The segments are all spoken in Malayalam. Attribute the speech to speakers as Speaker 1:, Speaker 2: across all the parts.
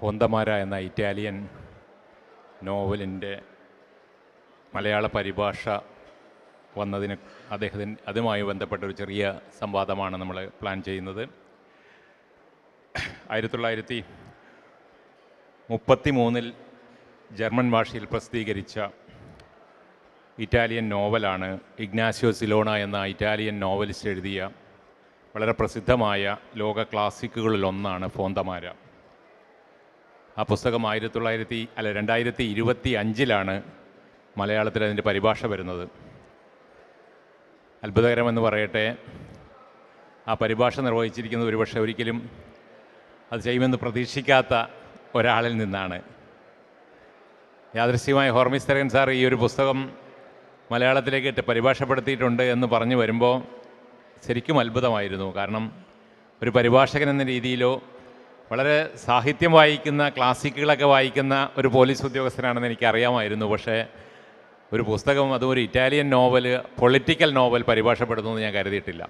Speaker 1: ഫോന്തമാര എന്ന ഇറ്റാലിയൻ നോവലിന്റെ മലയാള പരിഭാഷ വന്നതിന് അദ്ദേഹത്തിന് അതുമായി ബന്ധപ്പെട്ട ഒരു ചെറിയ സംവാദമാണ് നമ്മൾ പ്ലാൻ ചെയ്യുന്നത്. ആയിരത്തി തൊള്ളായിരത്തി മുപ്പത്തി മൂന്നിൽ ജർമ്മൻ ഭാഷയിൽ പ്രസിദ്ധീകരിച്ച ഇറ്റാലിയൻ നോവലാണ് ഇഗ്നാസിയോ സിലോണ എന്ന ഇറ്റാലിയൻ നോവലിസ്റ്റ് എഴുതിയ വളരെ പ്രസിദ്ധമായ ലോക ക്ലാസിക്കുകളിലൊന്നാണ് ഫോന്തമാര ആ പുസ്തകം ആയിരത്തി തൊള്ളായിരത്തി അല്ല രണ്ടായിരത്തി ഇരുപത്തി അഞ്ചിലാണ് മലയാളത്തിൽ അതിന്റെ പരിഭാഷ വരുന്നത്. അത്ഭുതകരമെന്ന് പറയട്ടെ ആ പരിഭാഷ നിർവഹിച്ചിരിക്കുന്നത് ഒരുപക്ഷെ ഒരിക്കലും അത് ചെയ്യുമെന്ന് പ്രതീക്ഷിക്കാത്ത ഒരാളിൽ നിന്നാണ്. യാദൃശ്യമായ ഹോർമിസ്തരൻ സാർ ഈ ഒരു പുസ്തകം മലയാളത്തിലേക്ക് പരിഭാഷപ്പെടുത്തിയിട്ടുണ്ട് എന്ന് പറഞ്ഞു വരുമ്പോൾ ശരിക്കും അത്ഭുതമായിരുന്നു. കാരണം ഒരു പരിഭാഷകൻ എന്ന രീതിയിലോ വളരെ സാഹിത്യം വായിക്കുന്ന ക്ലാസിക്കുകളൊക്കെ വായിക്കുന്ന ഒരു പോലീസ് ഉദ്യോഗസ്ഥനാണെന്ന് എനിക്ക് അറിയാമായിരുന്നു പക്ഷേ ഒരു പുസ്തകം അതും ഒരു ഇറ്റാലിയൻ നോവൽ പൊളിറ്റിക്കൽ നോവൽ പരിഭാഷപ്പെടുത്തുമെന്ന് ഞാൻ കരുതിയിട്ടില്ല.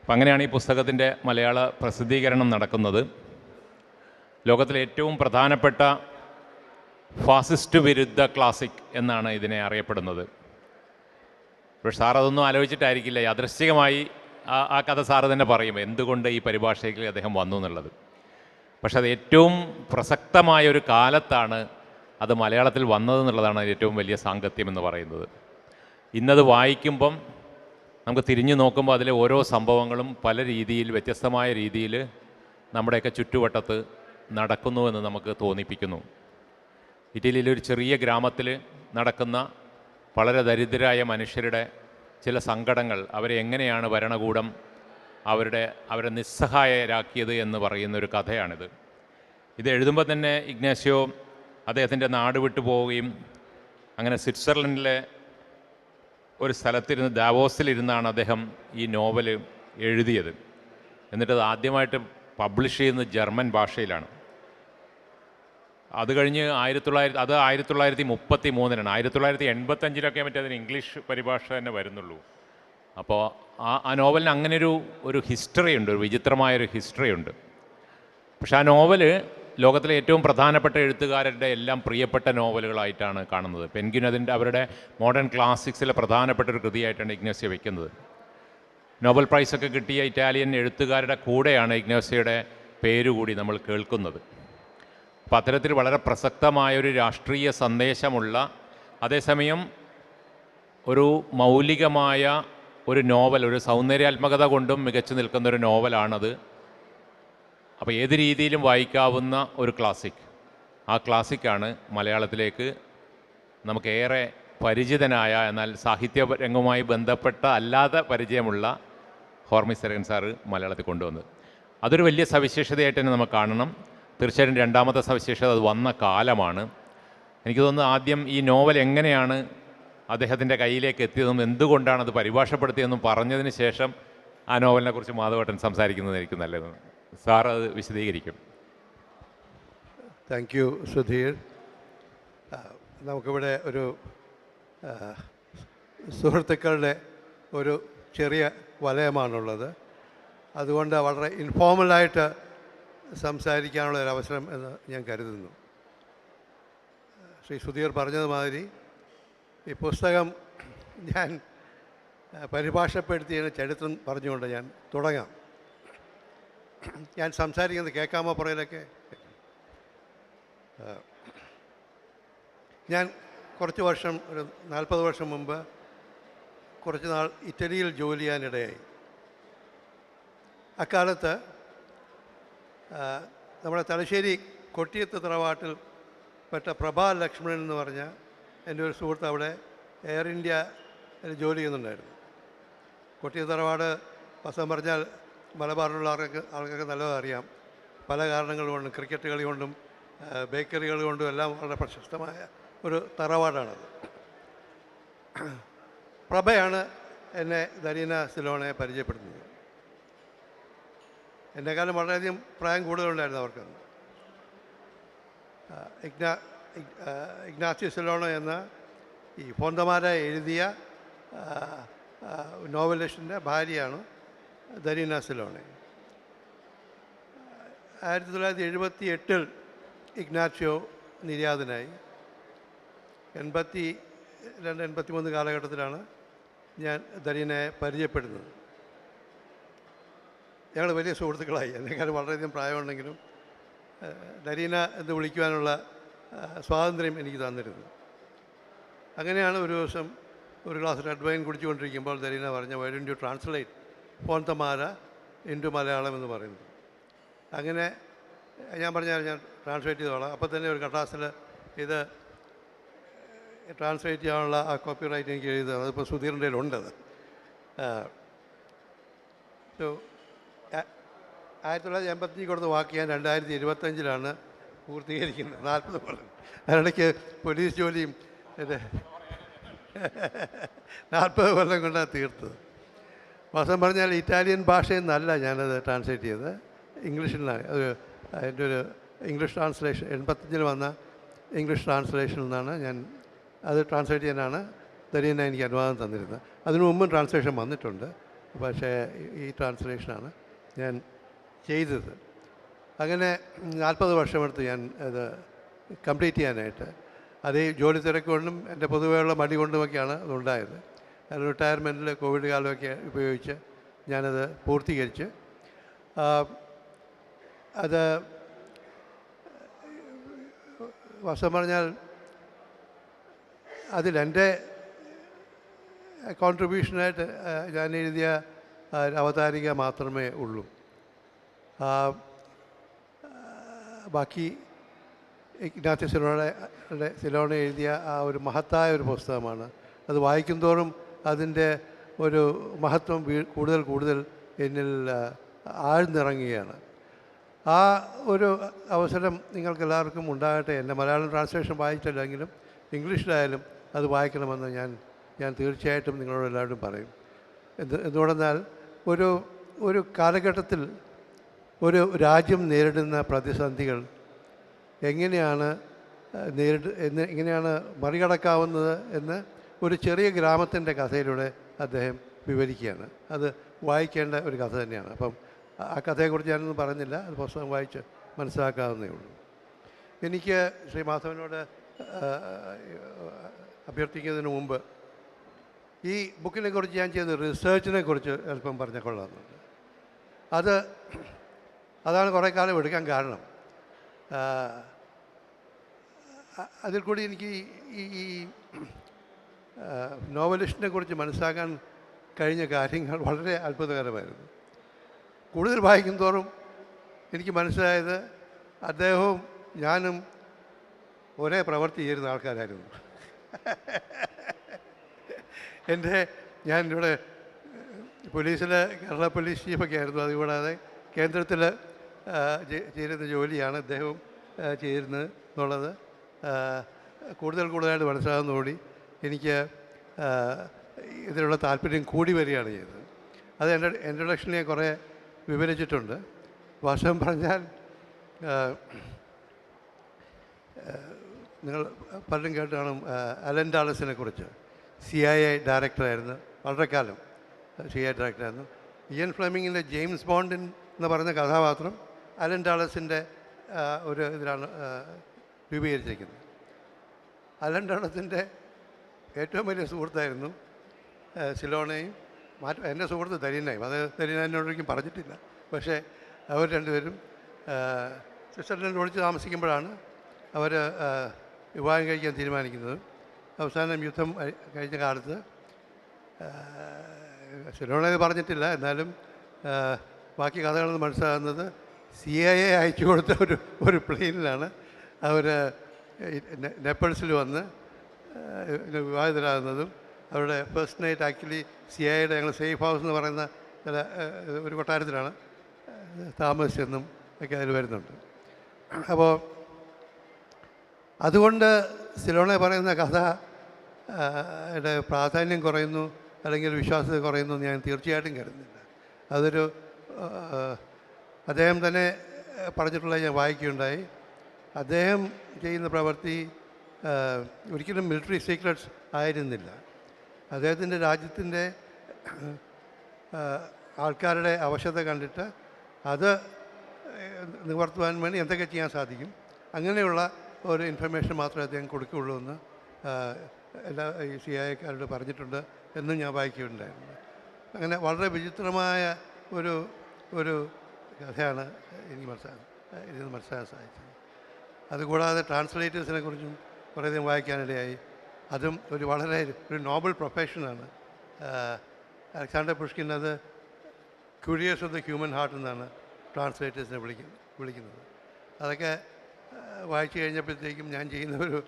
Speaker 1: അപ്പം അങ്ങനെയാണ് ഈ പുസ്തകത്തിന്റെ മലയാള പ്രസിദ്ധീകരണം നടക്കുന്നത്. ലോകത്തിലെ ഏറ്റവും പ്രധാനപ്പെട്ട ഫാസിസ്റ്റ് വിരുദ്ധ ക്ലാസിക് എന്നാണ് ഇതിനെ അറിയപ്പെടുന്നത്. പക്ഷേ സാർ അതൊന്നും ആലോചിച്ചിട്ടായിരിക്കില്ല. യാദൃശ്ചികമായി ആ കഥ സാറ് തന്നെ പറയും എന്തുകൊണ്ട് ഈ പരിഭാഷയ്ക്ക് അദ്ദേഹം വന്നു എന്നുള്ളത്. പക്ഷെ അത് ഏറ്റവും പ്രസക്തമായ ഒരു കാലത്താണ് അത് മലയാളത്തിൽ വന്നതെന്നുള്ളതാണ് ഏറ്റവും വലിയ സാങ്കത്യം എന്ന് പറയുന്നത്. ഇന്നത് വായിക്കുമ്പം നമുക്ക് തിരിഞ്ഞു നോക്കുമ്പോൾ അതിലെ ഓരോ സംഭവങ്ങളും പല രീതിയിൽ വ്യത്യസ്തമായ രീതിയിൽ നമ്മുടെയൊക്കെ ചുറ്റുവട്ടത്ത് നടക്കുന്നു എന്ന് നമുക്ക് തോന്നിപ്പിക്കുന്നു. ഇറ്റലിയിലെ ഒരു ചെറിയ ഗ്രാമത്തിൽ നടക്കുന്ന വളരെ ദരിദ്രരായ മനുഷ്യരുടെ ചില സങ്കടങ്ങൾ അവരെ എങ്ങനെയാണ് ഭരണകൂടം അവരുടെ അവരെ നിസ്സഹായരാക്കിയത് എന്ന് പറയുന്ന ഒരു കഥയാണിത്. ഇത് എഴുതുമ്പോൾ തന്നെ ഇഗ്നാഷ്യോ അദ്ദേഹത്തിന്റെ നാട് വിട്ടു പോവുകയും അങ്ങനെ സ്വിറ്റ്സർലൻഡിലെ ഒരു സ്ഥലത്തിരുന്ന് ദാവോസിലിരുന്നാണ് അദ്ദേഹം ഈ നോവൽ എഴുതിയത്. എന്നിട്ടത് ആദ്യമായിട്ട് പബ്ലിഷ് ചെയ്യുന്നത് ജർമ്മൻ ഭാഷയിലാണ്. അത് കഴിഞ്ഞ് ആയിരത്തി തൊള്ളായിരത്തി അത് ആയിരത്തി തൊള്ളായിരത്തി മുപ്പത്തി മൂന്നിനാണ് ആയിരത്തി തൊള്ളായിരത്തി എൺപത്തഞ്ചിലൊക്കെ മറ്റേ അതിന് ഇംഗ്ലീഷ് പരിഭാഷ തന്നെ വരുന്നുള്ളൂ. അപ്പോൾ ആ ആ നോവലിന് അങ്ങനെ ഒരു ഒരു ഹിസ്റ്ററി ഉണ്ട് ഒരു വിചിത്രമായൊരു ഹിസ്റ്ററി ഉണ്ട് പക്ഷെ ആ നോവൽ ലോകത്തിലെ ഏറ്റവും പ്രധാനപ്പെട്ട എഴുത്തുകാരുടെ എല്ലാം പ്രിയപ്പെട്ട നോവലുകളായിട്ടാണ് കാണുന്നത്. പെൻഗ്വിൻ അതിന്റെ അവരുടെ മോഡേൺ ക്ലാസിക്സിലെ പ്രധാനപ്പെട്ട ഒരു കൃതിയായിട്ടാണ് ഇഗ്നോസ്യ വയ്ക്കുന്നത് നോബൽ പ്രൈസൊക്കെ കിട്ടിയ ഇറ്റാലിയൻ എഴുത്തുകാരുടെ കൂടെയാണ് ഇഗ്നോസ്യയുടെ പേരുകൂടി നമ്മൾ കേൾക്കുന്നത്. അപ്പോൾ അത്തരത്തിൽ വളരെ പ്രസക്തമായൊരു രാഷ്ട്രീയ സന്ദേശമുള്ള അതേസമയം ഒരു മൗലികമായ ഒരു നോവൽ ഒരു സൗന്ദര്യാത്മകത കൊണ്ടും മികച്ചു നിൽക്കുന്ന ഒരു നോവലാണത്. അപ്പോൾ ഏത് രീതിയിലും വായിക്കാവുന്ന ഒരു ക്ലാസിക്. ആ ക്ലാസിക്കാണ് മലയാളത്തിലേക്ക് നമുക്കേറെ പരിചിതനായ എന്നാൽ സാഹിത്യ രംഗവുമായി ബന്ധപ്പെട്ട അല്ലാതെ പരിചയമുള്ള ഹോർമിസരൻ സെരകൻ സാറ് മലയാളത്തിൽ കൊണ്ടുവന്നത്. അതൊരു വലിയ സവിശേഷതയായിട്ട് തന്നെ നമുക്ക് കാണണം. തീർച്ചയായിട്ടും രണ്ടാമത്തെ സവിശേഷത അത് വന്ന കാലമാണ്. എനിക്ക് തോന്നുന്നു ആദ്യം ഈ നോവൽ എങ്ങനെയാണ് അദ്ദേഹത്തിന്റെ കയ്യിലേക്ക് എത്തിയതെന്നും എന്തുകൊണ്ടാണ് അത് പരിഭാഷപ്പെടുത്തിയതെന്നും പറഞ്ഞതിന് ശേഷം ആ നോവലിനെ കുറിച്ച് മാധവട്ടൻ സംസാരിക്കുന്നതായിരിക്കും നല്ലത്. സാർ അത് വിശദീകരിക്കും.
Speaker 2: Thank you Sudheer. നമുക്കിവിടെ ഒരു സുഹൃത്തുക്കളുടെ ഒരു ചെറിയ വലയമാണുള്ളത്. അതുകൊണ്ട് വളരെ ഇൻഫോർമലായിട്ട് സംസാരിക്കാനുള്ള ഒരു അവസരം എന്ന് ഞാൻ കരുതുന്നു. ശ്രീ സുധീർ പറഞ്ഞത് മാതിരി ഈ പുസ്തകം ഞാൻ പരിഭാഷപ്പെടുത്തിയതിന് ചരിത്രം പറഞ്ഞുകൊണ്ട് ഞാൻ തുടങ്ങാം. ഞാൻ സംസാരിക്കുന്നത് കേൾക്കാമോ പുറയിലൊക്കെ? ഞാൻ കുറച്ച് വർഷം ഒരു നാൽപ്പത് വർഷം മുമ്പ് കുറച്ച് നാൾ ഇറ്റലിയിൽ ജോലി ചെയ്യാനിടയായി അക്കാലത്ത് നമ്മുടെ തലശ്ശേരി കൊട്ടിയത്ത് തറവാട്ടിൽ പെട്ട പ്രഭാ ലക്ഷ്മണൻ എന്ന് പറഞ്ഞ എന്റെ ഒരു സുഹൃത്ത് അവിടെ എയർ ഇന്ത്യ ജോലി ചെയ്യുന്നുണ്ടായിരുന്നു. കൊട്ടിയ തറവാട് വസ്തം പറഞ്ഞാൽ മലബാറിലുള്ള ആൾക്കൊക്കെ ആൾക്കൊക്കെ നല്ലത് അറിയാം. പല കാരണങ്ങൾ കൊണ്ടും ക്രിക്കറ്റ് കളി കൊണ്ടും ബേക്കറികൾ കൊണ്ടും എല്ലാം വളരെ പ്രശസ്തമായ ഒരു തറവാടാണത്. പ്രഭയാണ് എന്നെ ദരീന സിലോണെ പരിചയപ്പെടുത്തുന്നത് എന്നെക്കാളും വളരെയധികം പ്രായം കൂടുതലുണ്ടായിരുന്നു അവർക്ക് ഇഗ്നാ ഇഗ്നാസിയോ സെലോണോ എന്ന ഈ ഫോന്തമാര എഴുതിയ നോവലിസ്റ്റിന്റെ ഭാര്യയാണ് ദരീന സിലോണെ. ആയിരത്തി തൊള്ളായിരത്തി എഴുപത്തി എട്ടിൽ ഇഗ്നാച്ചിയോ നിര്യാതനായി. എൺപത്തി രണ്ട് എൺപത്തി മൂന്ന് കാലഘട്ടത്തിലാണ് ഞാൻ ദരീനെ പരിചയപ്പെടുന്നത്. ഞങ്ങൾ വലിയ സുഹൃത്തുക്കളായി. എന്നെക്കാൾ വളരെയധികം പ്രായമുണ്ടെങ്കിലും ദരീന എന്ന് വിളിക്കുവാനുള്ള സ്വാതന്ത്ര്യം എനിക്ക് തന്നിരുന്നു. അങ്ങനെയാണ് ഒരു ദിവസം ഒരു ഗ്ലാസ് റെഡ് വൈൻ കുടിച്ചുകൊണ്ടിരിക്കുമ്പോൾ ദരീന പറഞ്ഞ why don't you translate Fontamara to Malayalam എന്ന് പറയുന്നത് അങ്ങനെ ഞാൻ പറഞ്ഞാൽ ഞാൻ ട്രാൻസ്ലേറ്റ് ചെയ്തോളാം. അപ്പോൾ തന്നെ ഒരു കട്ടാസിൽ ഇത് ട്രാൻസ്ലേറ്റ് ചെയ്യാനുള്ള ആ കോപ്പി റൈറ്റ് എനിക്ക് എഴുതുക അതിപ്പോൾ സുധീറിന്റെ ഉണ്ടത് സോ ആയിരത്തി തൊള്ളായിരത്തി എൺപത്തഞ്ച് കൊടുത്ത വാക്ക് ഞാൻ രണ്ടായിരത്തി ഇരുപത്തഞ്ചിലാണ് പൂർത്തീകരിക്കുന്നത് നാൽപ്പത് കൊല്ലം. അതിനിടയ്ക്ക് പോലീസ് ജോലിയും നാൽപ്പത് കൊല്ലം കൊണ്ടാണ് തീർത്തത്. വാസ്തവം പറഞ്ഞാൽ ഇറ്റാലിയൻ ഭാഷയിൽ നിന്നല്ല ഞാനത് ട്രാൻസ്ലേറ്റ് ചെയ്തത്. ഇംഗ്ലീഷിലാണ്. ഒരു അതിന്റെ ഒരു ഇംഗ്ലീഷ് ട്രാൻസ്ലേഷൻ എൺപത്തഞ്ചിൽ വന്ന ഇംഗ്ലീഷ് ട്രാൻസ്ലേഷനിൽ നിന്നാണ് ഞാൻ അത് ട്രാൻസ്ലേറ്റ് ചെയ്യാനാണ് ദരീന എനിക്ക് അനുവാദം തന്നിരുന്നത്. അതിനു മുമ്പും ട്രാൻസ്ലേഷൻ വന്നിട്ടുണ്ട്. പക്ഷേ ഈ ട്രാൻസ്ലേഷനാണ് ഞാൻ ചെയ്തത്. അങ്ങനെ നാൽപ്പത് വർഷമെടുത്ത് ഞാൻ അത് കംപ്ലീറ്റ് ചെയ്യാനായിട്ട് അത് ഈ ജോലി തിരക്കുകൊണ്ടും എന്റെ പൊതുവെയുള്ള മടി കൊണ്ടുമൊക്കെയാണ് അതുണ്ടായത് അത് റിട്ടയർമെന്റിൽ കോവിഡ് കാലമൊക്കെ ഉപയോഗിച്ച് ഞാനത് പൂർത്തീകരിച്ച്. അത് വർഷം പറഞ്ഞാൽ അതിലെന്റെ കോൺട്രിബ്യൂഷനായിട്ട് ഞാൻ എഴുതിയ അവതാരിക മാത്രമേ ഉള്ളൂ. ബാക്കി ഇഗ്നാത്തി സിലോണയുടെ സിലോണ എഴുതിയ ആ ഒരു മഹത്തായ ഒരു പുസ്തകമാണ്. അത് വായിക്കും തോറും അതിന്റെ ഒരു മഹത്വം കൂടുതൽ കൂടുതൽ എന്നിൽ ആഴ്ന്നിറങ്ങുകയാണ്. ആ ഒരു അവസരം നിങ്ങൾക്ക് എല്ലാവർക്കും ഉണ്ടാകട്ടെ. എന്റെ മലയാളം ട്രാൻസ്ലേഷൻ വായിച്ചില്ലെങ്കിലും ഇംഗ്ലീഷിലായാലും അത് വായിക്കണമെന്ന് ഞാൻ ഞാൻ തീർച്ചയായിട്ടും നിങ്ങളോട് എല്ലാവരും പറയും. എന്ത് എന്തുകൊണ്ടെന്നാൽ ഒരു ഒരു കാലഘട്ടത്തിൽ ഒരു രാജ്യം നേരിടുന്ന പ്രതിസന്ധികൾ എങ്ങനെയാണ് നേരിട്ട് എങ്ങനെയാണ് മറികടക്കാവുന്നത് എന്ന് ഒരു ചെറിയ ഗ്രാമത്തിന്റെ കഥയിലൂടെ അദ്ദേഹം വിവരിക്കുകയാണ്. അത് വായിക്കേണ്ട ഒരു കഥ തന്നെയാണ്. അപ്പം ആ- കഥയെക്കുറിച്ച് ഞാനൊന്നും പറഞ്ഞില്ല. അത് പുസ്തകം വായിച്ച് മനസ്സിലാക്കാവുന്നേ ഉള്ളൂ. എനിക്ക് ശ്രീ മാധവനോട് അഭ്യർത്ഥിക്കുന്നതിന് മുമ്പ് ഈ ബുക്കിനെ കുറിച്ച് ഞാൻ ചെയ്യുന്ന റിസേർച്ചിനെ കുറിച്ച് അല്പം പറഞ്ഞ കൊള്ളാമെന്നുണ്ട്. അത് അതാണ് കുറേ കാലം എടുക്കാൻ കാരണം. അതിൽ കൂടി എനിക്ക് ഈ- ഈ ഈ നോവലിസ്റ്റിനെ കുറിച്ച് മനസ്സിലാക്കാൻ കഴിഞ്ഞ കാര്യങ്ങൾ വളരെ അത്ഭുതകരമായിരുന്നു. കൂടുതൽ വായിക്കും തോറും എനിക്ക് മനസ്സിലായത് അദ്ദേഹവും ഞാനും ഒരേ പ്രവൃത്തി ചെയ്യുന്ന ആൾക്കാരായിരുന്നു. എന്റെ ഞാൻ ഇവിടെ പോലീസിൽ കേരള പോലീസ് ചീഫൊക്കെ ആയിരുന്നു. അതുകൂടാതെ കേന്ദ്രത്തിൽ ചെയ്യുന്ന ജോലിയാണ് അദ്ദേഹവും ചെയ്തിരുന്നത് എന്നുള്ളത്. കൂടുതൽ കൂടുതലായിട്ട് മനസ്സിലാകുന്നതോടി എനിക്ക് ഇതിനുള്ള താല്പര്യം കൂടി വരികയാണ് ചെയ്തത്. അത് എന്റെ ഇൻട്രൊഡക്ഷനെ കുറേ വിവരിച്ചിട്ടുണ്ട്. വർഷം പറഞ്ഞാൽ നിങ്ങൾ പലരും കേട്ട് കാണും അലൻ ഡാളസിനെ കുറിച്ച്. സി ഐ ഐ ഡയറക്ടറായിരുന്നു വളരെ കാലം സി ഐ ഡയറക്ടറായിരുന്നു. ഇയൻ ഫ്ലെമിങ്ങിന്റെ ജെയിംസ് ബോണ്ടിൻ എന്ന് പറയുന്ന കഥാപാത്രം അലൻ ഡാളസിന്റെ ഒരു ഇതിലാണ് രൂപീകരിച്ചിരിക്കുന്നത്. അലൻ ഡാളസിന്റെ ഏറ്റവും വലിയ സുഹൃത്തായിരുന്നു സിലോണയും മാറ്റ എന്റെ സുഹൃത്ത് ദരീനയും അത് ദരീന എന്നോടൊരിക്കലും പറഞ്ഞിട്ടില്ല. പക്ഷേ അവർ രണ്ടുപേരും സ്വിറ്റ്സർലൻഡ് ഒളിച്ച് താമസിക്കുമ്പോഴാണ് അവർ വിവാഹം കഴിക്കാൻ തീരുമാനിക്കുന്നത്. അവസാനം യുദ്ധം കഴിഞ്ഞ കാലത്ത് സിലോണത് പറഞ്ഞിട്ടില്ല. എന്നാലും ബാക്കി കഥകളെന്ന് മനസ്സിലാകുന്നത് സി ഐ എ അയച്ചു കൊടുത്ത ഒരു ഒരു പ്ലെയിനിലാണ് അവർ നെപ്പിൾസിൽ വന്ന് വിവാഹിതരാകുന്നതും അവരുടെ ഫസ്റ്റ് നൈറ്റ് ആക്ച്വലി സി ഐയുടെ ഞങ്ങൾ സേഫ് ഹൗസ് എന്ന് പറയുന്ന ചില ഒരു കൊട്ടാരത്തിലാണ് താമസിച്ചെന്നും ഒക്കെ അതിൽ വരുന്നുണ്ട്. അപ്പോൾ അതുകൊണ്ട് സിലോണെ പറയുന്ന കഥ യുടെ പ്രാധാന്യം കുറയുന്നു അല്ലെങ്കിൽ വിശ്വാസ്യത കുറയുന്നു എന്ന് ഞാൻ തീർച്ചയായിട്ടും കരുതുന്നില്ല. അതൊരു അദ്ദേഹം തന്നെ പറഞ്ഞിട്ടുള്ള ഞാൻ വായിക്കുകയുണ്ടായി. അദ്ദേഹം ചെയ്യുന്ന പ്രവൃത്തി ഒരിക്കലും മിലിറ്ററി സീക്രട്സ് ആയിരുന്നില്ല. അദ്ദേഹത്തിന്റെ രാജ്യത്തിന്റെ ആൾക്കാരുടെ അവശത കണ്ടിട്ട് അത് നിവർത്തുവാൻ വേണ്ടി എന്തൊക്കെ ചെയ്യാൻ സാധിക്കും അങ്ങനെയുള്ള ഒരു ഇൻഫർമേഷൻ മാത്രമേ അദ്ദേഹം കൊടുക്കുകയുള്ളൂ എന്ന് എല്ലാ ഈ സി ഐ എക്കാരോട് പറഞ്ഞിട്ടുണ്ട് എന്നും ഞാൻ വായിക്കുകയുണ്ടായിരുന്നു അങ്ങനെ വളരെ വിചിത്രമായ ഒരു ഒരു കഥയാണ് എനിക്ക് മനസ്സിലാ ഇതിൽ മനസ്സിലാക്കാൻ സാധിച്ചത്. അതുകൂടാതെ ട്രാൻസ്ലേറ്റേഴ്സിനെ കുറിച്ചും കുറേയധികം വായിക്കാനിടയായി. അതും ഒരു വളരെ ഒരു നോബൽ പ്രൊഫഷനാണ് അലക്സാണ്ടർ പുഷ്കിൻ അത് curious of the human heart എന്നാണ് ട്രാൻസ്ലേറ്റേഴ്സിനെ വിളിക്കുന്നത് വിളിക്കുന്നത്. അതൊക്കെ വായിച്ചു കഴിഞ്ഞപ്പോഴത്തേക്കും ഞാൻ ചെയ്യുന്ന ഒരു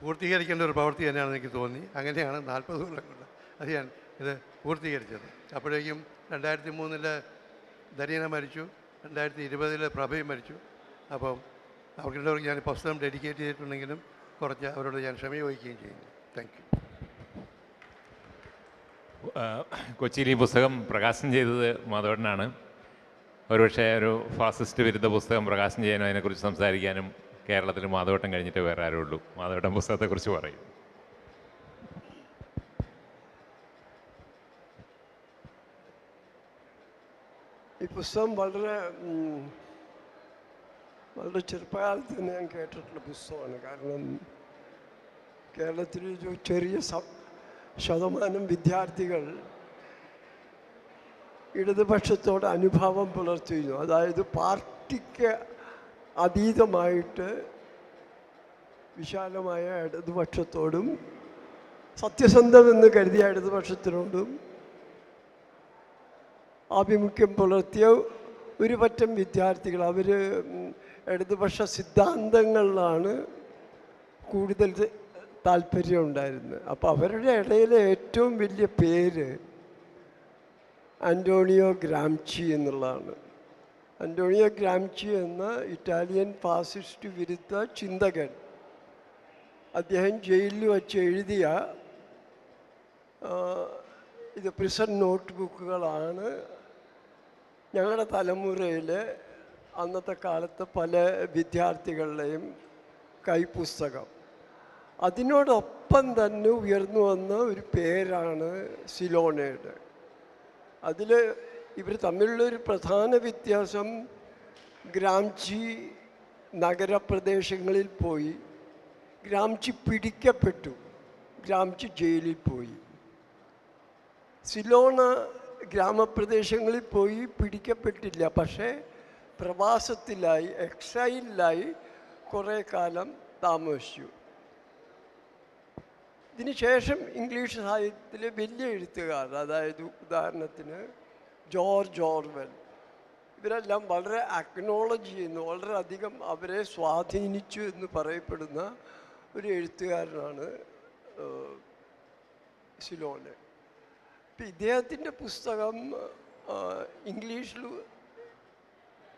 Speaker 2: പൂർത്തീകരിക്കേണ്ട ഒരു പ്രവൃത്തി തന്നെയാണ് എനിക്ക് തോന്നി. അങ്ങനെയാണ് നാൽപ്പത് കൊല്ലം കൊണ്ട് അത് ഞാൻ ഇത് പൂർത്തീകരിച്ചത്. അപ്പോഴേക്കും രണ്ടായിരത്തി മൂന്നിൽ ദരീന മരിച്ചു. രണ്ടായിരത്തി ഇരുപതിൽ പ്രഭയും മരിച്ചു. അപ്പം അവർക്കെല്ലാവർക്കും ഞാൻ പുസ്തകം ഡെഡിക്കേറ്റ് ചെയ്തിട്ടുണ്ടെങ്കിലും കുറച്ച് അവരോട് ഞാൻ ക്ഷമ ചോദിക്കുകയും ചെയ്യുന്നു. താങ്ക് യു
Speaker 1: കൊച്ചിയിൽ ഈ പുസ്തകം പ്രകാശനം ചെയ്തത് മാധവനാണ് ഒരുപക്ഷെ ഒരു ഫാസിസ്റ്റ് വിരുദ്ധ പുസ്തകം പ്രകാശനം ചെയ്യാനും അതിനെക്കുറിച്ച് സംസാരിക്കാനും കേരളത്തിൽ മാധവട്ടം കഴിഞ്ഞിട്ട് വേറെ ആരുള്ളൂ. മാധവട്ടം പുസ്തകത്തെക്കുറിച്ച് പറയും.
Speaker 3: ഈ പുസ്തകം വളരെ വളരെ ചെറുപ്പകാലത്ത് തന്നെ ഞാൻ കേട്ടിട്ടുള്ള പുസ്തകമാണ്. കാരണം കേരളത്തിൽ ചെറിയ ശതമാനം വിദ്യാർത്ഥികൾ ഇടതുപക്ഷത്തോട് അനുഭാവം പുലർത്തിയിരുന്നു. അതായത് പാർട്ടിക്ക് അതീതമായിട്ട് വിശാലമായ ഇടതുപക്ഷത്തോടും സത്യസന്ധമെന്ന് കരുതിയ ഇടതുപക്ഷത്തിനോടും ആഭിമുഖ്യം പുലർത്തിയ ഒരു പറ്റം വിദ്യാർത്ഥികൾ അവർ ഇടതുപക്ഷ സിദ്ധാന്തങ്ങളിലാണ് കൂടുതൽ താല്പര്യം ഉണ്ടായിരുന്നത്. അപ്പോൾ അവരുടെ ഇടയിലെ ഏറ്റവും വലിയ പേര് അന്റോണിയോ ഗ്രാംചി എന്നുള്ളതാണ്. അന്റോണിയോ ഗ്രാംചി എന്ന ഇറ്റാലിയൻ ഫാസിസ്റ്റ് വിരുദ്ധ ചിന്തകൻ അദ്ദേഹം ജയിലിൽ വച്ച് എഴുതിയ ഇത് പ്രിസൺ നോട്ട് ബുക്കുകളാണ് ഞങ്ങളുടെ തലമുറയിൽ അന്നത്തെ കാലത്ത് പല വിദ്യാർത്ഥികളുടെയും കൈപുസ്തകം അതിനോടൊപ്പം തന്നെ ഉയർന്നു വന്ന ഒരു പേരാണ് സിലോണയുടെ അതിൽ ഇവർ തമ്മിലുള്ളൊരു പ്രധാന വ്യത്യാസം ഗ്രാംചി നഗരപ്രദേശങ്ങളിൽ പോയി ഗ്രാംചി പിടിക്കപ്പെട്ടു ഗ്രാംചി ജയിലിൽ പോയി. സിലോണ ഗ്രാമപ്രദേശങ്ങളിൽ പോയി പിടിക്കപ്പെട്ടില്ല. പക്ഷേ പ്രവാസത്തിലായി എക്സൈലിലായി കുറേ കാലം താമസിച്ചു. ഇതിനുശേഷം ഇംഗ്ലീഷ് സാഹിത്യത്തിലെ വലിയ എഴുത്തുകാർ അതായത് ഉദാഹരണത്തിന് ജോർജ് ഓർവെൽ ഇവരെല്ലാം വളരെ അക്നോളജ് ചെയ്യുന്നു വളരെയധികം അവരെ സ്വാധീനിച്ചു എന്ന് പറയപ്പെടുന്ന ഒരു എഴുത്തുകാരനാണ് സിലോണ് ഇദ്ദേഹത്തിന്റെ പുസ്തകം ഇംഗ്ലീഷിൽ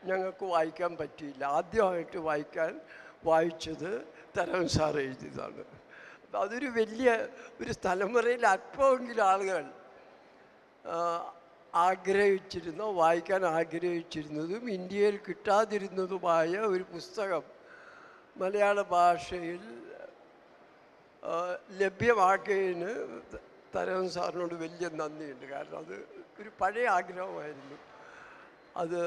Speaker 3: ഞങ്ങൾക്ക് വായിക്കാൻ പറ്റിയില്ല. ആദ്യമായിട്ട് വായിക്കാൻ വായിച്ചത് തരം സാർ എഴുതിയതാണ്. അതൊരു വലിയ ഒരു തലമുറയിൽ അല്പമെങ്കിലും ആളുകൾ ആഗ്രഹിച്ചിരുന്ന വായിക്കാൻ ആഗ്രഹിച്ചിരുന്നതും ഇന്ത്യയിൽ കിട്ടാതിരുന്നതുമായ ഒരു പുസ്തകം മലയാള ഭാഷയിൽ ലഭ്യമാക്കിയതിന് തരവൻ സാറിനോട് വലിയ നന്ദിയുണ്ട്. കാരണം അത് ഒരു പഴയ ആഗ്രഹമായിരുന്നു. അത്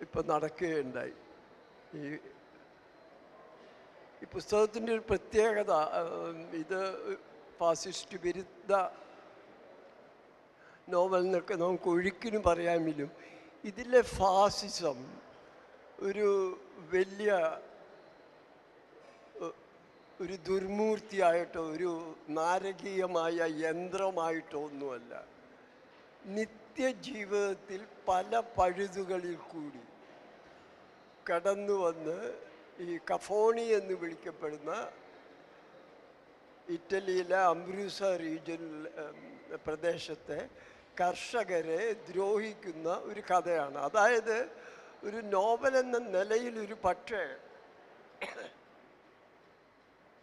Speaker 3: ഇപ്പം നടക്കുകയുണ്ടായി. ഈ ഈ പുസ്തകത്തിന്റെ ഒരു പ്രത്യേകത ഇത് ഫാസിസ്റ്റ് വിരുദ്ധ നോവൽ എന്നൊക്കെ നമുക്ക് ഒഴുക്കിന് പറയാമെങ്കിലും ഇതിലെ ഫാസിസം ഒരു വലിയ ഒരു ദുർമൂർത്തിയായിട്ടോ ഒരു നാരകീയമായ യന്ത്രമായിട്ടോ ഒന്നുമല്ല നിത്യജീവിതത്തിൽ പല പഴുതുകളിൽ കൂടി കടന്നു വന്ന് ഈ കഫോണി എന്ന് വിളിക്കപ്പെടുന്ന ഇറ്റലിയിലെ അംബ്രൂസ റീജിയനിൽ പ്രദേശത്തെ കർഷകരെ ദ്രോഹിക്കുന്ന ഒരു കഥയാണ്. അതായത് ഒരു നോവൽ എന്ന നിലയിൽ ഒരു പക്ഷേ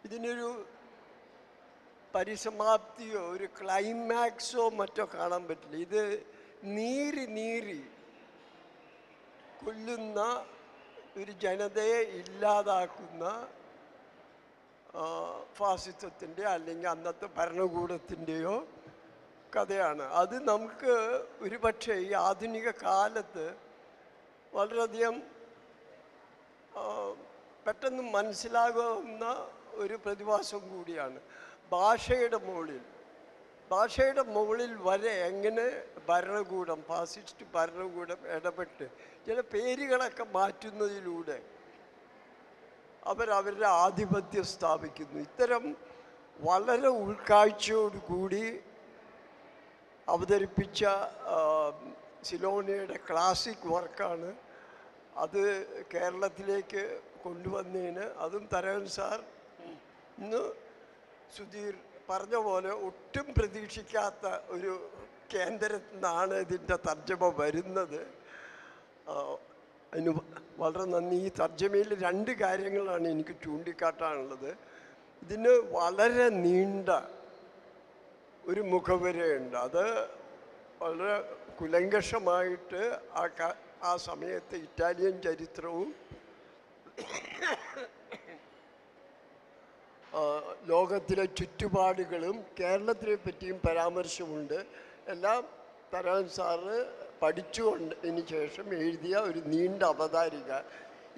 Speaker 3: ഇതിനൊരു പരിസമാപ്തിയോ ഒരു ക്ലൈമാക്സോ മറ്റോ കാണാൻ പറ്റില്ല. ഇത് നീരി നീരി കൊല്ലുന്ന ഒരു ജനതയെ ഇല്ലാതാക്കുന്ന ഫാസിസത്തിന്റെ അല്ലെങ്കിൽ അന്നത്തെ ഭരണകൂടത്തിന്റെയോ കഥയാണ്. അത് നമുക്ക് ഒരുപക്ഷെ ഈ ആധുനിക കാലത്ത് വളരെയധികം പെട്ടെന്ന് മനസ്സിലാകുന്ന ഒരു പ്രതിഭാസം കൂടിയാണ്. ഭാഷയുടെ മുകളിൽ ഭാഷയുടെ മുകളിൽ വരെ എങ്ങനെ ഭരണകൂടം ഫാസിസ്റ്റ് ഭരണകൂടം ഇടപെട്ട് ചില പേരുകളൊക്കെ മാറ്റുന്നതിലൂടെ അവരവരുടെ ആധിപത്യം സ്ഥാപിക്കുന്നു. ഇത്തരം വളരെ ഉൾക്കാഴ്ചയോടുകൂടി അവതരിപ്പിച്ച സിലോണിയുടെ ക്ലാസിക് വർക്കാണ് അത് കേരളത്തിലേക്ക് കൊണ്ടുവന്നതിന് അതും തരകൻ സാർ ഇന്ന് സുധീർ പറഞ്ഞ പോലെ ഒട്ടും പ്രതീക്ഷിക്കാത്ത ഒരു കേന്ദ്രത്തിൽ നിന്നാണ് ഇതിന്റെ തർജമ വരുന്നത്. അതിന് വളരെ നന്ദി. ഈ തർജമയിൽ രണ്ട് കാര്യങ്ങളാണ് എനിക്ക് ചൂണ്ടിക്കാട്ടാനുള്ളത്. ഇതിന് വളരെ നീണ്ട ഒരു മുഖവരയുണ്ട്. അത് വളരെ കുലങ്കഷമായിട്ട് ആ ആ സമയത്തെ ഇറ്റാലിയൻ ചരിത്രവും ലോകത്തിലെ ചുറ്റുപാടുകളും കേരളത്തിനെ പറ്റിയും പരാമർശമുണ്ട്. എല്ലാം തരാൻ സാറ് പഠിച്ചുകൊണ്ടതിന് ശേഷം എഴുതിയ ഒരു നീണ്ട അവതാരിക.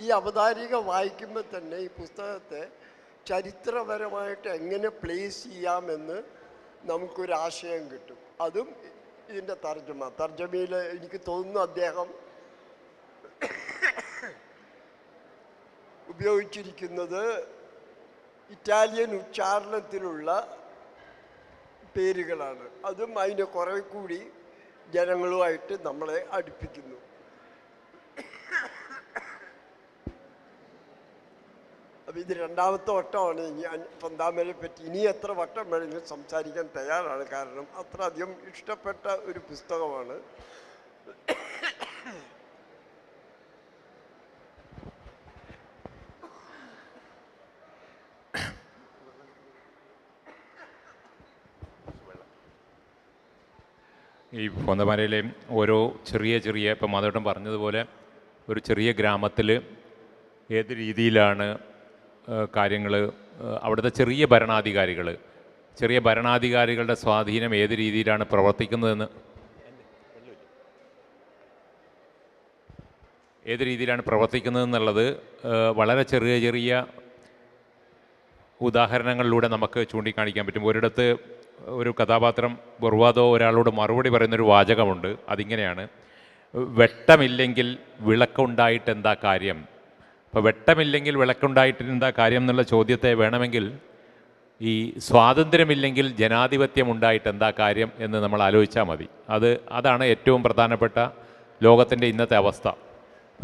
Speaker 3: ഈ അവതാരിക വായിക്കുമ്പോൾ തന്നെ ഈ പുസ്തകത്തെ ചരിത്രപരമായിട്ട് എങ്ങനെ പ്ലേസ് ചെയ്യാമെന്ന് നമുക്കൊരാശയം കിട്ടും. അതും ഇതിന്റെ തർജമ തർജമയിൽ എനിക്ക് തോന്നുന്നു അദ്ദേഹം ഉപയോഗിച്ചിരിക്കുന്നത് ഇറ്റാലിയൻ ഉച്ചാരണത്തിലുള്ള പേരുകളാണ്. അതും അതിന്റെ കുറേ കൂടി ജനങ്ങളുമായിട്ട് നമ്മളെ അടുപ്പിക്കുന്നു. അപ്പം ഇത് രണ്ടാമത്തെ വട്ടമാണ് ഞാൻ പന്താമരെ പറ്റി. ഇനി എത്ര വട്ടം വേണമെങ്കിലും സംസാരിക്കാൻ തയ്യാറാണ്. കാരണം അത്ര അധികം ഇഷ്ടപ്പെട്ട ഒരു പുസ്തകമാണ്.
Speaker 1: ഈ പൊന്തമരയിലെ ഓരോ ചെറിയ ചെറിയ ഇപ്പം മാധവട്ടം പറഞ്ഞതുപോലെ ഒരു ചെറിയ ഗ്രാമത്തിൽ ഏത് രീതിയിലാണ് കാര്യങ്ങൾ അവിടുത്തെ ചെറിയ ഭരണാധികാരികൾ ചെറിയ ഭരണാധികാരികളുടെ സ്വാധീനം ഏത് രീതിയിലാണ് പ്രവർത്തിക്കുന്നതെന്ന്? ഏത് രീതിയിലാണ് പ്രവർത്തിക്കുന്നതെന്നുള്ളത് വളരെ ചെറിയ ചെറിയ ഉദാഹരണങ്ങളിലൂടെ നമുക്ക് ചൂണ്ടിക്കാണിക്കാൻ പറ്റും. ഒരിടത്ത് ഒരു കഥാപാത്രം ബർവാദോ ഒരാളോട് മറുപടി പറയുന്നൊരു വാചകമുണ്ട്. അതിങ്ങനെയാണ്. വെട്ടമില്ലെങ്കിൽ വിളക്കുണ്ടായിട്ട് എന്താ കാര്യം? അപ്പോൾ വെട്ടമില്ലെങ്കിൽ വിളക്കുണ്ടായിട്ട് എന്താ കാര്യം എന്നുള്ള ചോദ്യത്തെ വേണമെങ്കിൽ ഈ സ്വാതന്ത്ര്യമില്ലെങ്കിൽ ജനാധിപത്യം ഉണ്ടായിട്ട് എന്താ കാര്യം എന്ന് നമ്മൾ ആലോചിച്ചാൽ മതി. അത് അതാണ് ഏറ്റവും പ്രധാനപ്പെട്ട ലോകത്തിന്റെ ഇന്നത്തെ അവസ്ഥ.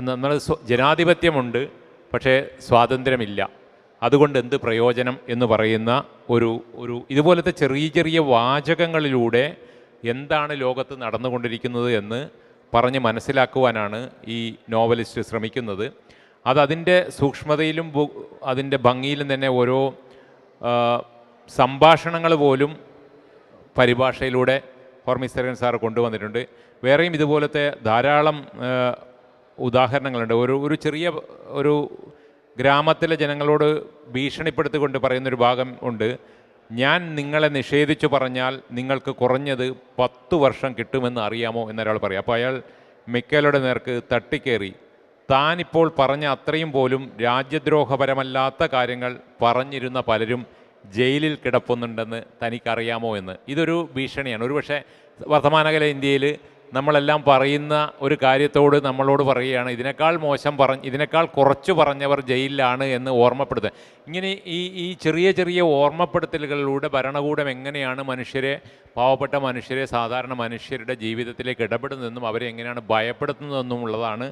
Speaker 1: നമ്മൾ ജനാധിപത്യമുണ്ട് പക്ഷേ സ്വാതന്ത്ര്യമില്ല. അതുകൊണ്ട് എന്ത് പ്രയോജനം എന്ന് പറയുന്ന ഒരു ഒരു ഇതുപോലത്തെ ചെറിയ ചെറിയ വാചകങ്ങളിലൂടെ എന്താണ് ലോകത്ത് നടന്നുകൊണ്ടിരിക്കുന്നത് എന്ന് പറഞ്ഞ് മനസ്സിലാക്കുവാനാണ് ഈ നോവലിസ്റ്റ് ശ്രമിക്കുന്നത്. അത് അതിന്റെ സൂക്ഷ്മതയിലും അതിന്റെ ഭംഗിയിലും തന്നെ ഓരോ സംഭാഷണങ്ങൾ പോലും പരിഭാഷയിലൂടെ ഹോർമിസ്തരൻ സാർ കൊണ്ടുവന്നിട്ടുണ്ട്. വേറെയും ഇതുപോലത്തെ ധാരാളം ഉദാഹരണങ്ങളുണ്ട്. ഒരു ഒരു ചെറിയ ഒരു ഗ്രാമത്തിലെ ജനങ്ങളോട് ഭീഷണിപ്പെടുത്തിക്കൊണ്ട് പറയുന്നൊരു ഭാഗം ഉണ്ട്. ഞാൻ നിങ്ങളെ നിഷേധിച്ചു പറഞ്ഞാൽ നിങ്ങൾക്ക് കുറഞ്ഞത് പത്ത് വർഷം കിട്ടുമെന്ന് അറിയാമോ എന്നൊരാൾ പറയും. അപ്പോൾ അയാൾ മിക്കലയുടെ നേർക്ക് തട്ടിക്കേറി. താനിപ്പോൾ പറഞ്ഞ അത്രയും പോലും രാജ്യദ്രോഹപരമല്ലാത്ത കാര്യങ്ങൾ പറഞ്ഞിരുന്ന പലരും ജയിലിൽ കിടപ്പുന്നുണ്ടെന്ന് തനിക്കറിയാമോ എന്ന്. ഇതൊരു ഭീഷണിയാണ്. ഒരുപക്ഷെ വർത്തമാനകാല ഇന്ത്യയിൽ നമ്മളെല്ലാം പറയുന്ന ഒരു കാര്യത്തോട് നമ്മളോട് പറയുകയാണ് ഇതിനേക്കാൾ മോശം പറഞ്ഞ് ഇതിനേക്കാൾ കുറച്ച് പറഞ്ഞവർ ജയിലിലാണ് എന്ന് ഓർമ്മപ്പെടുത്തുക. ഇങ്ങനെ ഈ ഈ ചെറിയ ചെറിയ ഓർമ്മപ്പെടുത്തലുകളിലൂടെ ഭരണകൂടം എങ്ങനെയാണ് മനുഷ്യരെ പാവപ്പെട്ട മനുഷ്യരെ സാധാരണ മനുഷ്യരുടെ ജീവിതത്തിലേക്ക് ഇടപെടുന്നതെന്നും അവരെ എങ്ങനെയാണ് ഭയപ്പെടുത്തുന്നതെന്നും ഉള്ളതാണ്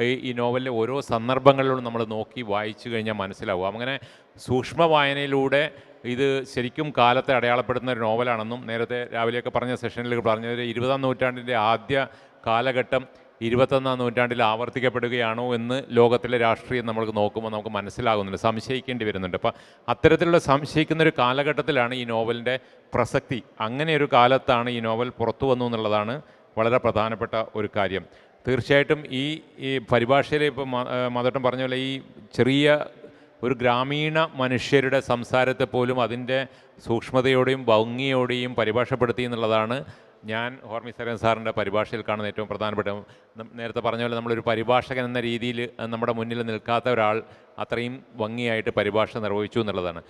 Speaker 1: ഈ നോവലിലെ ഓരോ സന്ദർഭങ്ങളിലും നമ്മൾ നോക്കി വായിച്ചു കഴിഞ്ഞാൽ മനസ്സിലാവും. അങ്ങനെ സൂക്ഷ്മ വായനയിലൂടെ ഇത് ശരിക്കും കാലത്തെ അടയാളപ്പെടുത്തുന്ന ഒരു നോവലാണെന്നും നേരത്തെ രാവിലെയൊക്കെ പറഞ്ഞ സെഷനിൽ പറഞ്ഞത് ഇരുപതാം നൂറ്റാണ്ടിന്റെ ആദ്യ കാലഘട്ടം ഇരുപത്തൊന്നാം നൂറ്റാണ്ടിൽ ആവർത്തിക്കപ്പെടുകയാണോ എന്ന് ലോകത്തിലെ രാഷ്ട്രീയം നമ്മൾക്ക് നോക്കുമ്പോൾ നമുക്ക് മനസ്സിലാകുന്നുണ്ട് സംശയിക്കേണ്ടി വരുന്നുണ്ട്. അപ്പം അത്തരത്തിലുള്ള സംശയിക്കുന്ന ഒരു കാലഘട്ടത്തിലാണ് ഈ നോവലിന്റെ പ്രസക്തി. അങ്ങനെയൊരു കാലത്താണ് ഈ നോവൽ പുറത്തു വന്നു എന്നുള്ളതാണ് വളരെ പ്രധാനപ്പെട്ട ഒരു കാര്യം. തീർച്ചയായിട്ടും ഈ ഈ പരിഭാഷയിൽ ഇപ്പോൾ മതട്ടം പറഞ്ഞ പോലെ ഈ ചെറിയ ഒരു ഗ്രാമീണ മനുഷ്യരുടെ സംസാരത്തെ പോലും അതിന്റെ സൂക്ഷ്മതയോടെയും ഭംഗിയോടെയും പരിഭാഷപ്പെടുത്തി എന്നുള്ളതാണ് ഞാൻ ഹോർമി സരൻ സാറിന്റെ പരിഭാഷയിൽ കാണുന്ന ഏറ്റവും പ്രധാനപ്പെട്ട നേരത്തെ പറഞ്ഞ പോലെ നമ്മളൊരു പരിഭാഷകൻ എന്ന രീതിയിൽ നമ്മുടെ മുന്നിൽ നിൽക്കാത്ത ഒരാൾ അത്രയും ഭംഗിയായിട്ട് പരിഭാഷ നിർവഹിച്ചു എന്നുള്ളതാണ്.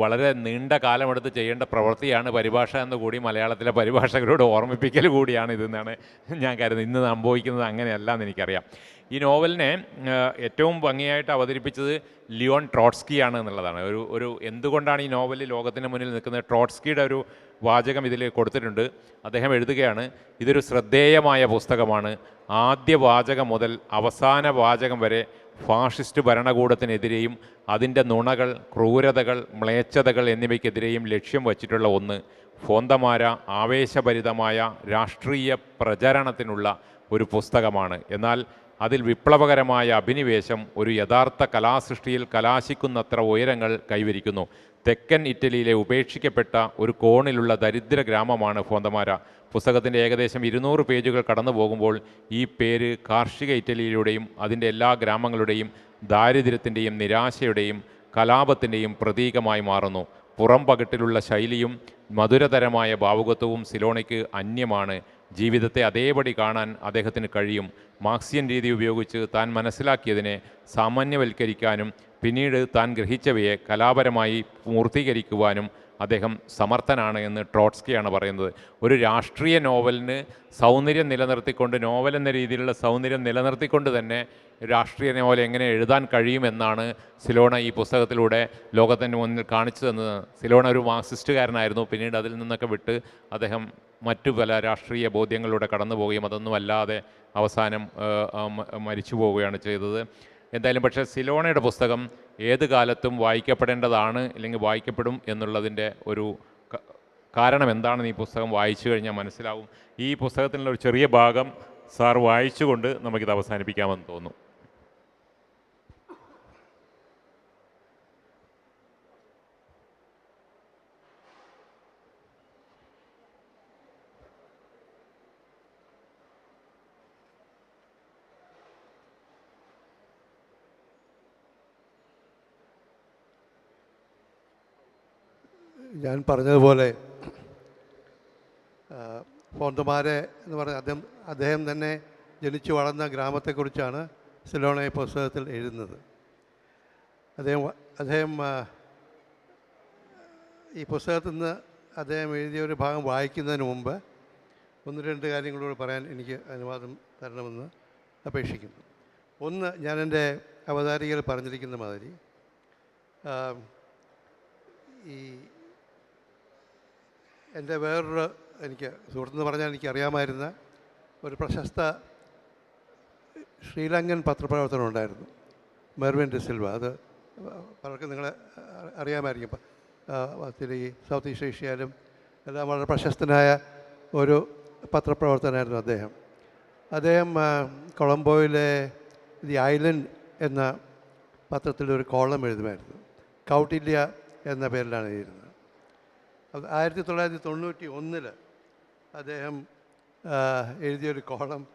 Speaker 1: വളരെ നീണ്ട കാലമെടുത്ത് ചെയ്യേണ്ട പ്രവൃത്തിയാണ് പരിഭാഷ എന്ന് കൂടി മലയാളത്തിലെ പരിഭാഷകരോട് ഓർമ്മിപ്പിക്കൽ കൂടിയാണ് ഇതെന്നാണ് ഞാൻ കരുതുന്നത്. ഇന്ന് സംഭവിക്കുന്നത് അങ്ങനെയല്ല എന്ന് എനിക്കറിയാം. ഈ നോവലിനെ ഏറ്റവും ഭംഗിയായിട്ട് അവതരിപ്പിച്ചത് ലിയോൺ ട്രോട്സ്കി ആണ് എന്നുള്ളതാണ്. ഒരു ഒരു എന്തുകൊണ്ടാണ് ഈ നോവൽ ലോകത്തിന് മുന്നിൽ നിൽക്കുന്നത്? ട്രോട്സ്കിയുടെ ഒരു വാചകം ഇതിൽ കൊടുത്തിട്ടുണ്ട്. അദ്ദേഹം എഴുതുകയാണ് ഇതൊരു ശ്രദ്ധേയമായ പുസ്തകമാണ്. ആദ്യ വാചകം മുതൽ അവസാന വാചകം വരെ ഫാഷിസ്റ്റ് ഭരണകൂടത്തിനെതിരെയും അതിന്റെ നുണകൾ ക്രൂരതകൾ മ്ലേച്ഛതകൾ എന്നിവയ്ക്കെതിരെയും ലക്ഷ്യം വച്ചിട്ടുള്ള ഒന്ന് ഫോന്തമാര ആവേശഭരിതമായ രാഷ്ട്രീയ പ്രചരണത്തിനുള്ള ഒരു പുസ്തകമാണ്. എന്നാൽ അതിൽ വിപ്ലവകരമായ അഭിനിവേശം ഒരു യഥാർത്ഥ കലാസൃഷ്ടിയിൽ കലാശിക്കുന്നത്ര ഉയരങ്ങൾ കൈവരിക്കുന്നു. തെക്കൻ ഇറ്റലിയിലെ ഉപേക്ഷിക്കപ്പെട്ട ഒരു കോണിലുള്ള ദരിദ്ര ഗ്രാമമാണ് ഫോന്തമാര പുസ്തകത്തിന്റെ ഏകദേശം ഇരുന്നൂറ് പേജുകൾ കടന്നു പോകുമ്പോൾ ഈ പേര് കാർഷിക ഇറ്റലിയിലൂടെയും അതിന്റെ എല്ലാ ഗ്രാമങ്ങളുടെയും ദാരിദ്ര്യത്തിന്റെയും നിരാശയുടെയും കലാപത്തിന്റെയും പ്രതീകമായി മാറുന്നു. പുറം ശൈലിയും മധുരതരമായ ഭാവുകത്വവും സിലോണയ്ക്ക് അന്യമാണ്. ജീവിതത്തെ അതേപടി കാണാൻ അദ്ദേഹത്തിന് കഴിയും. മാർക്സിയൻ രീതി ഉപയോഗിച്ച് താൻ മനസ്സിലാക്കിയതിനെ സാമാന്യവൽക്കരിക്കാനും പിന്നീട് താൻ ഗ്രഹിച്ചവയെ കലാപരമായി മൂർത്തീകരിക്കുവാനും അദ്ദേഹം സമർത്ഥനാണ് എന്ന് ട്രോട്സ്കിയാണ് പറയുന്നത്. ഒരു രാഷ്ട്രീയ നോവലിന് സൗന്ദര്യം നിലനിർത്തിക്കൊണ്ട് നോവൽ എന്ന രീതിയിലുള്ള സൗന്ദര്യം നിലനിർത്തിക്കൊണ്ട് തന്നെ രാഷ്ട്രീയ നോവൽ എങ്ങനെ എഴുതാൻ കഴിയുമെന്നാണ് സിലോണ ഈ പുസ്തകത്തിലൂടെ ലോകത്തിന്റെ മുന്നിൽ കാണിച്ചു തന്നത് സിലോണ ഒരു മാർക്സിസ്റ്റുകാരനായിരുന്നു. പിന്നീട് അതിൽ നിന്നൊക്കെ വിട്ട് അദ്ദേഹം മറ്റു പല രാഷ്ട്രീയ ബോധ്യങ്ങളിലൂടെ കടന്നു പോവുകയും അതൊന്നും അല്ലാതെ അവസാനം മരിച്ചു പോവുകയാണ് ചെയ്തത്. എന്തായാലും പക്ഷേ സിലോണയുടെ പുസ്തകം ഏത് കാലത്തും വായിക്കപ്പെടേണ്ടതാണ് അല്ലെങ്കിൽ വായിക്കപ്പെടും എന്നുള്ളതിന്റെ ഒരു കാരണം എന്താണെന്ന് ഈ പുസ്തകം വായിച്ചു കഴിഞ്ഞാൽ മനസ്സിലാവും. ഈ പുസ്തകത്തിനുള്ള ഒരു ചെറിയ ഭാഗം സാർ വായിച്ചുകൊണ്ട് നമുക്കിത് അവസാനിപ്പിക്കാമെന്ന് തോന്നുന്നു.
Speaker 2: ഞാൻ പറഞ്ഞതുപോലെ ഫോന്തമാരെ എന്ന് പറഞ്ഞ അദ്ദേഹം അദ്ദേഹം തന്നെ ജനിച്ചു വളർന്ന ഗ്രാമത്തെക്കുറിച്ചാണ് സിലോണ പുസ്തകത്തിൽ എഴുതുന്നത്. അദ്ദേഹം അദ്ദേഹം ഈ പുസ്തകത്തിൽ നിന്ന് അദ്ദേഹം എഴുതിയ ഒരു ഭാഗം വായിക്കുന്നതിന് മുമ്പ് ഒന്ന് രണ്ട് കാര്യങ്ങളോട് പറയാൻ എനിക്ക് അനുവാദം തരണമെന്ന് അപേക്ഷിക്കുന്നു. ഒന്ന് ഞാൻ എന്റെ അവതാരികയിൽ പറഞ്ഞിരിക്കുന്ന മാതിരി ഈ എന്റെ വേറൊരു എനിക്ക് സുഹൃത്തെന്ന് പറഞ്ഞാൽ എനിക്ക് അറിയാമായിരുന്ന ഒരു പ്രശസ്ത ശ്രീലങ്കൻ പത്രപ്രവർത്തനം ഉണ്ടായിരുന്നു മെർവിൻ ഡി സിൽവ. അത് പലർക്കും നിങ്ങളെ അറിയാമായിരിക്കും. ഒത്തിരി സൗത്ത് ഈസ്റ്റ് ഏഷ്യയിലും എല്ലാം വളരെ പ്രശസ്തനായ ഒരു പത്രപ്രവർത്തനായിരുന്നു അദ്ദേഹം. അദ്ദേഹം കൊളംബോയിലെ ദി ഐലൻഡ് എന്ന പത്രത്തിൽ ഒരു കോളം എഴുതുമായിരുന്നു. കൗട്ടില്യ എന്ന പേരിലാണ് എഴുതുന്നത് ആയിരത്തി തൊള്ളായിരത്തി തൊണ്ണൂറ്റി ഒന്നിൽ അദ്ദേഹം എഴുതിയൊരു കോളം.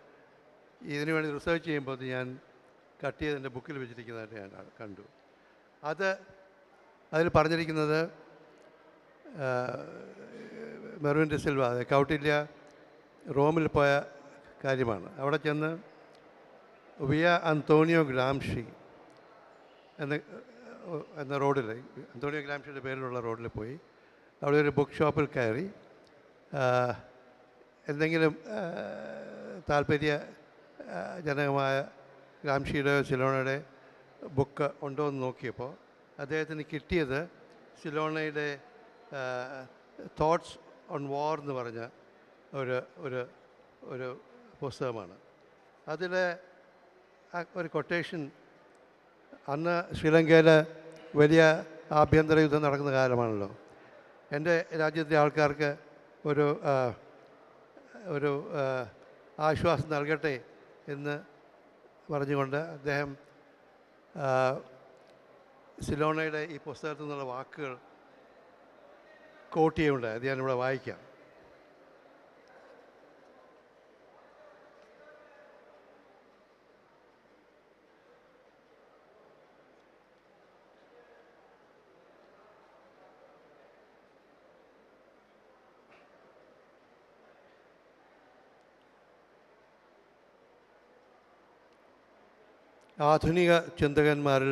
Speaker 2: ഇതിനു വേണ്ടി റിസർച്ച് ചെയ്യുമ്പോൾ ഞാൻ കട്ട് ചെയ്ത് എന്റെ ബുക്കിൽ വെച്ചിരിക്കുന്നതായിട്ട് ഞാൻ കണ്ടു. അത് അതിൽ പറഞ്ഞിരിക്കുന്നത് മെർവിൻ ഡി സിൽവ കൗട്ടില്യ റോമിൽ പോയ കാര്യമാണ്. അവിടെ ചെന്ന് വിയ അന്തോണിയോ ഗ്രാംഷി എന്ന എന്ന റോഡിൽ അന്തോണിയോ ഗ്രാംഷിയുടെ പേരിലുള്ള റോഡിൽ പോയി. അവിടെ ഒരു ബുക്ക് ഷോപ്പിൽ കയറി എന്തെങ്കിലും താല്പര്യ ജനകമായ ഗാംഷിയുടെയോ സിലോണയുടെ ബുക്ക് ഉണ്ടോ എന്ന് നോക്കിയപ്പോൾ അദ്ദേഹത്തിന് കിട്ടിയത് സിലോണയുടെ തോട്ട്സ് ഓൺ വാർ എന്ന് പറഞ്ഞ ഒരു ഒരു ഒരു പുസ്തകമാണ്. അതിൽ ഒരു കൊട്ടേഷൻ അന്ന് ശ്രീലങ്കയിൽ വലിയ ആഭ്യന്തര യുദ്ധം നടക്കുന്ന കാലമാണല്ലോ. എന്റെ രാജ്യത്തെ ആൾക്കാർക്ക് ഒരു ഒരു ആശ്വാസം നൽകട്ടെ എന്ന് പറഞ്ഞുകൊണ്ട് അദ്ദേഹം സിലോണയുടെ ഈ പുസ്തകത്തിൽ നിന്നുള്ള വാക്കുകൾ കോട്ട് ചെയ്യുന്നുണ്ട്. അത് ഞാനിവിടെ വായിക്കാം. ആധുനിക ചിന്തകന്മാരിൽ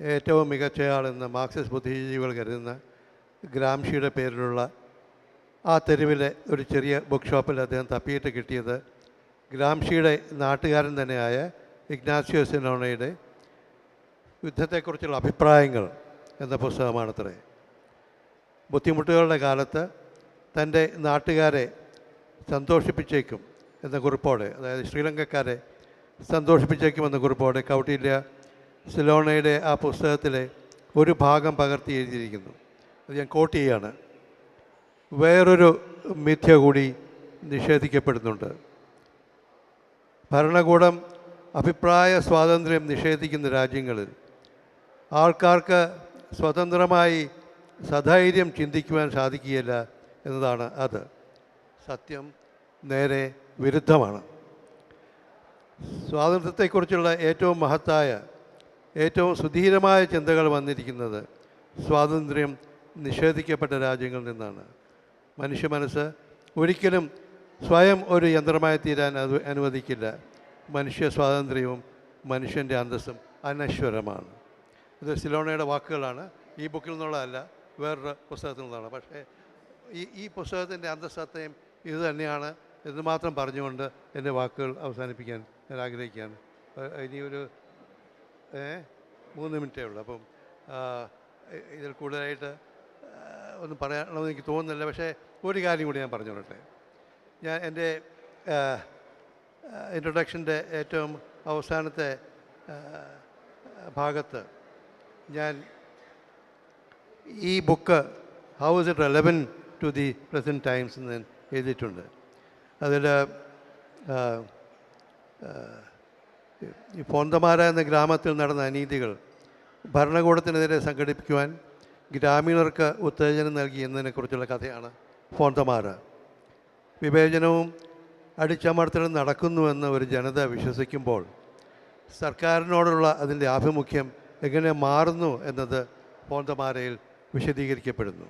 Speaker 2: ഏറ്റവും മികച്ചയാളെന്ന് മാർക്സിസ്റ്റ് ബുദ്ധിജീവികൾ കരുതുന്ന ഗ്രാംഷിയുടെ പേരിലുള്ള ആ തെരുവിലെ ഒരു ചെറിയ ബുക്ക് ഷോപ്പിൽ അദ്ദേഹം തപ്പിയിട്ട് കിട്ടിയത് ഗ്രാംഷിയുടെ നാട്ടുകാരൻ തന്നെയായ ഇഗ്നാസിയോ സിനോണയുടെ യുദ്ധത്തെക്കുറിച്ചുള്ള അഭിപ്രായങ്ങൾ എന്ന പുസ്തകമാണത്രേ. ബുദ്ധിമുട്ടുകളുടെ കാലത്ത് തന്റെ നാട്ടുകാരെ സന്തോഷിപ്പിച്ചേക്കും എന്ന കുറിപ്പോടെ അതായത് ശ്രീലങ്കക്കാരെ സന്തോഷിപ്പിച്ചേക്കുമെന്ന കുറിപ്പോടെ കൗട്ടില്യ സിലോണയുടെ ആ പുസ്തകത്തിലെ ഒരു ഭാഗം പകർത്തി എഴുതിയിരിക്കുന്നു. അത് ഞാൻ കോട്ട് ചെയ്യാണ്. വേറൊരു മിഥ്യ കൂടി നിഷേധിക്കപ്പെടുന്നുണ്ട്. ഭരണകൂടം അഭിപ്രായ സ്വാതന്ത്ര്യം നിഷേധിക്കുന്ന രാജ്യങ്ങളിൽ ആൾക്കാർക്ക് സ്വതന്ത്രമായി സധൈര്യം ചിന്തിക്കുവാൻ സാധിക്കുകയില്ല എന്നതാണ് അത്. സത്യം നേരെ വിരുദ്ധമാണ്. സ്വാതന്ത്ര്യത്തെക്കുറിച്ചുള്ള ഏറ്റവും മഹത്തായ ഏറ്റവും സുധീരമായ ചിന്തകൾ വന്നിരിക്കുന്നത് സ്വാതന്ത്ര്യം നിഷേധിക്കപ്പെട്ട രാജ്യങ്ങളിൽ നിന്നാണ്. മനുഷ്യ മനസ്സ് ഒരിക്കലും സ്വയം ഒരു യന്ത്രമായി തീരാൻ അത് അനുവദിക്കില്ല. മനുഷ്യ സ്വാതന്ത്ര്യവും മനുഷ്യന്റെ അന്തസ്സും അനശ്വരമാണ്. ഇത് സിലോണയുടെ വാക്കുകളാണ്. ഈ ബുക്കിൽ നിന്നുള്ളതല്ല വേറൊരു പുസ്തകത്തിൽ നിന്നാണ് പക്ഷേ ഈ ഈ പുസ്തകത്തിന്റെ അന്തസ്സത്തെയും ഇത് തന്നെയാണ് എന്ന് മാത്രം പറഞ്ഞുകൊണ്ട് എന്റെ വാക്കുകൾ അവസാനിപ്പിക്കാൻ ഞാൻ ആഗ്രഹിക്കുകയാണ് ഇനി ഒരു മൂന്ന് മിനിറ്റേ ഉള്ളൂ. അപ്പം ഇതിൽ കൂടുതലായിട്ട് ഒന്നും പറയാനുള്ളതെന്ന് എനിക്ക് തോന്നുന്നില്ല. പക്ഷേ ഒരു കാര്യം കൂടി ഞാൻ പറഞ്ഞോളട്ടെ ഞാൻ എന്റെ ഇൻട്രൊഡക്ഷന്റെ ഏറ്റവും അവസാനത്തെ ഭാഗത്ത് ഞാൻ ഈ book how is it relevant to the present times എന്ന് എഴുതിയിട്ടുണ്ട്. അതിൽ ഈ പോന്തമാര എന്ന ഗ്രാമത്തിൽ നടന്ന അനീതികൾ ഭരണകൂടത്തിനെതിരെ സംഘടിപ്പിക്കുവാൻ ഗ്രാമീണർക്ക് ഉത്തേജനം നൽകി എന്നതിനെക്കുറിച്ചുള്ള കഥയാണ് ഫോന്തമാര വിവേചനവും അടിച്ചമർത്തലും നടക്കുന്നുവെന്ന് ഒരു ജനത വിശ്വസിക്കുമ്പോൾ സർക്കാരിനോടുള്ള അതിന്റെ ആഭിമുഖ്യം എങ്ങനെ മാറുന്നു എന്നത് ഫോന്തമാരയിൽ വിശദീകരിക്കപ്പെടുന്നു.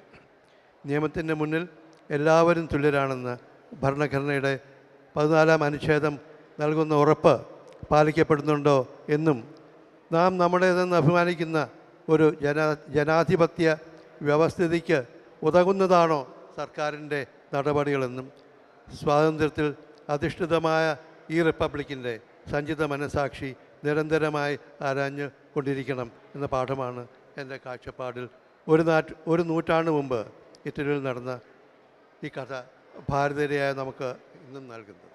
Speaker 2: നിയമത്തിന്റെ മുന്നിൽ എല്ലാവരും തുല്യരാണെന്ന് ഭരണഘടനയുടെ പതിനാലാം അനുച്ഛേദം നൽകുന്ന ഉറപ്പ് പാലിക്കപ്പെടുന്നുണ്ടോ എന്നും നാം നമ്മുടേതെന്ന് അഭിമാനിക്കുന്ന ഒരു ജനാ ജനാധിപത്യ വ്യവസ്ഥിതിക്ക് ഉതകുന്നതാണോ സർക്കാരിന്റെ നടപടികളെന്നും സ്വാതന്ത്ര്യത്തിൽ അധിഷ്ഠിതമായ ഈ റിപ്പബ്ലിക്കിന്റെ സഞ്ചിത മനസാക്ഷി നിരന്തരമായി ആരാഞ്ഞു കൊണ്ടിരിക്കണം എന്ന പാഠമാണ് എന്റെ കാഴ്ചപ്പാടിൽ. ഒരു നാട്ട് ഒരു നൂറ്റാണ്ട് മുമ്പ് ഇറ്റലിയിൽ നടന്ന ഈ കഥ ഭാരതീയരായ നമുക്ക് ഇന്നും നൽകുന്നത്.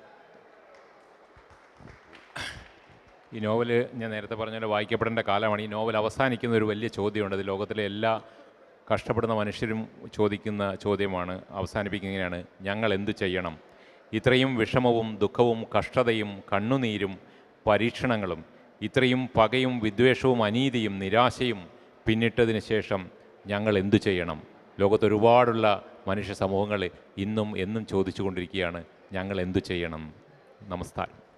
Speaker 1: ഈ നോവൽ ഞാൻ നേരത്തെ പറഞ്ഞ പോലെ വായിക്കപ്പെടേണ്ട കാലമാണ്. ഈ നോവൽ അവസാനിക്കുന്ന ഒരു വലിയ ചോദ്യമുണ്ട്. അത് ലോകത്തിലെ എല്ലാ കഷ്ടപ്പെടുന്ന മനുഷ്യരും ചോദിക്കുന്ന ചോദ്യമാണ്. അവസാനിപ്പിക്കുന്നതിനാണ് ഞങ്ങൾ എന്തു ചെയ്യണം? ഇത്രയും വിഷമവും ദുഃഖവും കഷ്ടതയും കണ്ണുനീരും പരീക്ഷണങ്ങളും ഇത്രയും പകയും വിദ്വേഷവും അനീതിയും നിരാശയും പിന്നിട്ടതിന് ശേഷം ഞങ്ങൾ എന്തു ചെയ്യണം? ലോകത്ത് ഒരുപാടുള്ള മനുഷ്യ സമൂഹങ്ങൾ ഇന്നും എന്നും ചോദിച്ചുകൊണ്ടിരിക്കുകയാണ്. ഞങ്ങൾ എന്തു ചെയ്യണം? നമസ്കാരം.